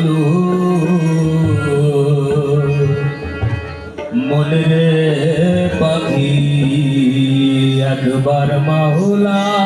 বলো মনে রে পাখি একবার মাহুলা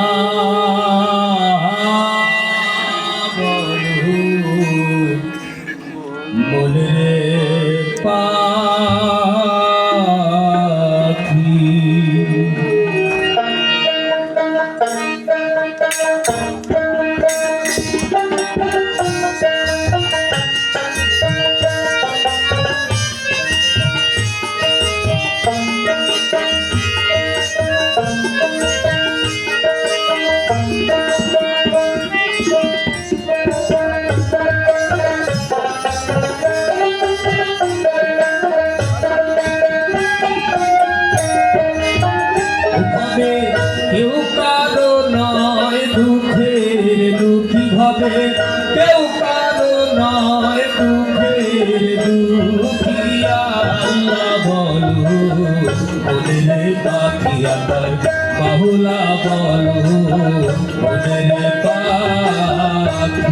বাহুলা বলো পাখি।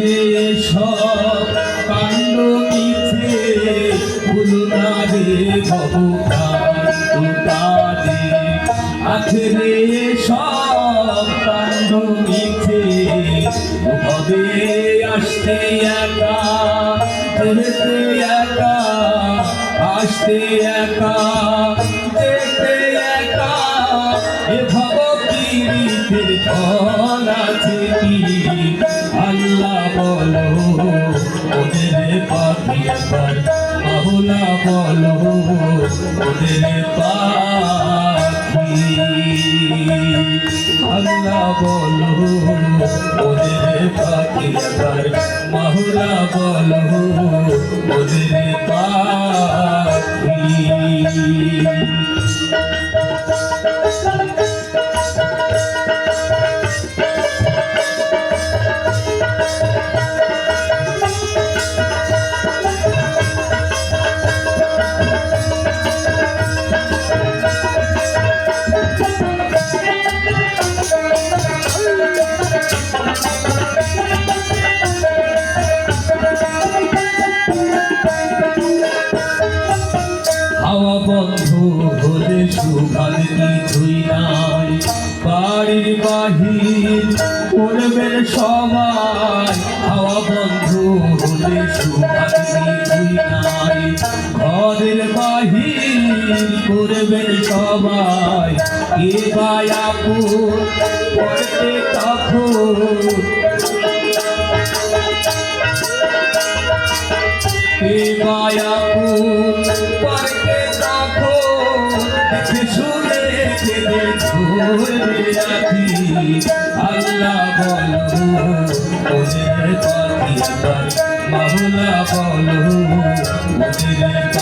রে সব কাণ্ড মিছে, ভুলো না রে কাজে আছে রে সব ভবে আসতে একা যেতে একা, আসতে একা যেতে এ ভব পীড়িতের ফল আছে কি আল্লাহ বলো, ওদের পাখি একবার বাহুলা বলো, ওদের পাখি আল্লাহ বলো, ওদের পাখি মাহুলা বলো, ওদের পাখি বাড়ির বাহির করবেন সবাই। হাওয়া বন্ধ হলে ঘরের বাহির করবেন সবাই। কে আপন পড়তে তখন কে মায়াপুর আল্লাহ বলো ওদের পাখি আবার মাহুলা বলো ওদের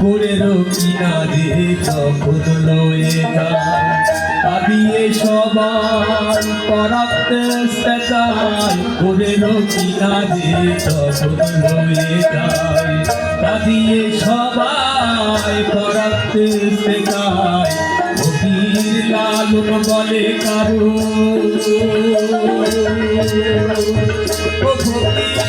করে কিনারে যখন লয়ে কাঁদিয়ে সবাই পরাতে সেটাই করে কিনারে যখন লয়ে যায় কাঁদিয়ে সবাই পরাতে শেখায় ফকির লালন বলে কারও ও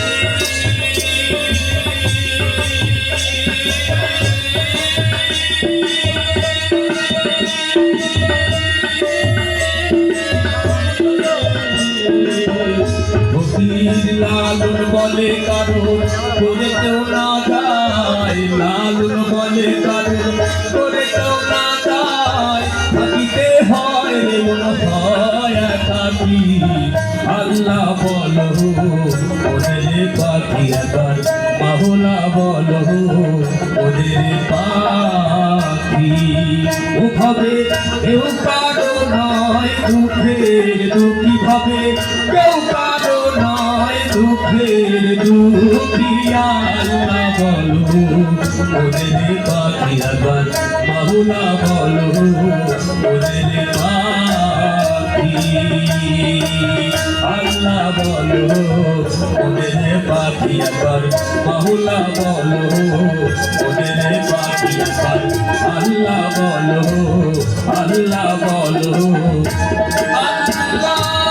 লালুন বলে কারও বলে কেউ না যায় লালুন দুনিয়ারা বলো ওদের পাখিরা গান মাহুলা বলো ওদের আল্লাহ বলো ওদের পাখি একবার মাহুলা বলো ওদের পাখি একবার আল্লাহ বলো আল্লাহ বলো। আল্লাহ